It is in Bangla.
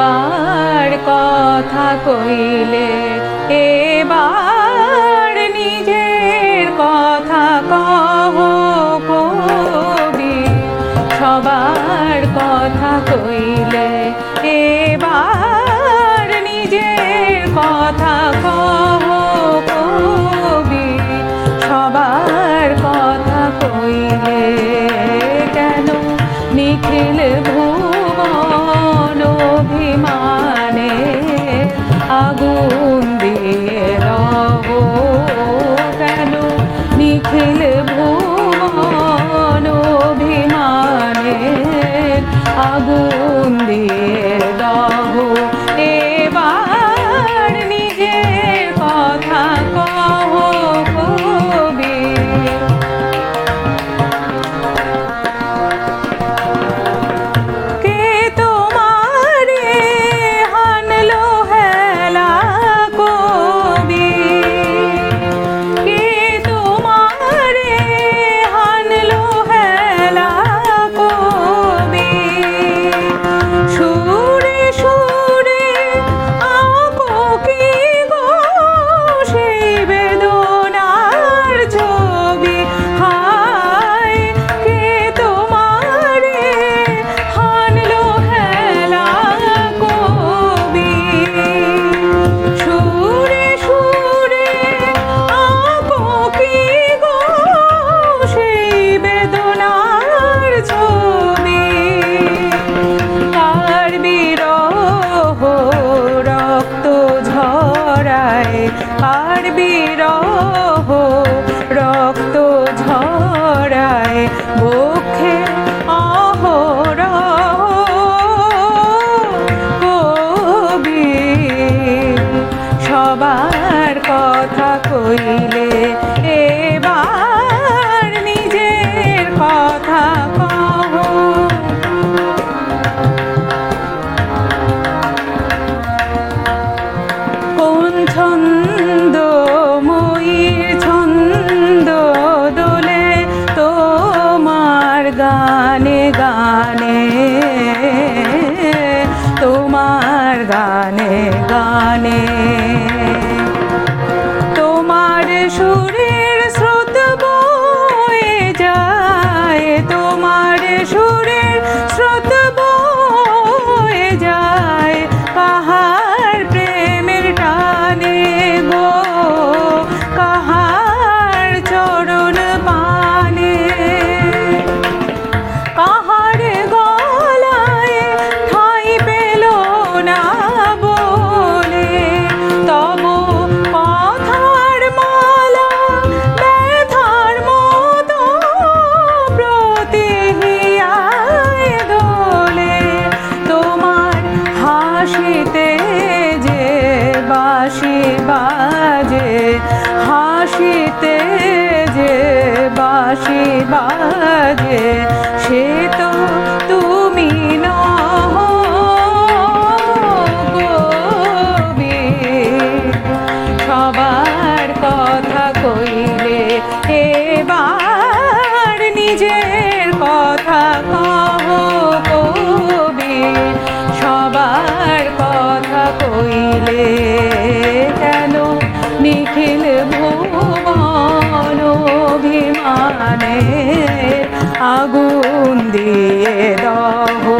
বাবার কথা কইলে, এবার নিজের কথা কহ কবি। সবার কথা কইলে, এবার নিজের কথা কহ কবি। সবার কথা কইলে কেন নিখিল ভূ Tamo আর বিরহ রক্ত ঝরায় বক্ষে অহর কবি সবার কথা কইলে হাসিতে যে বাসি বাজে সে তো প্রাণে আগুন দিয়ে দহ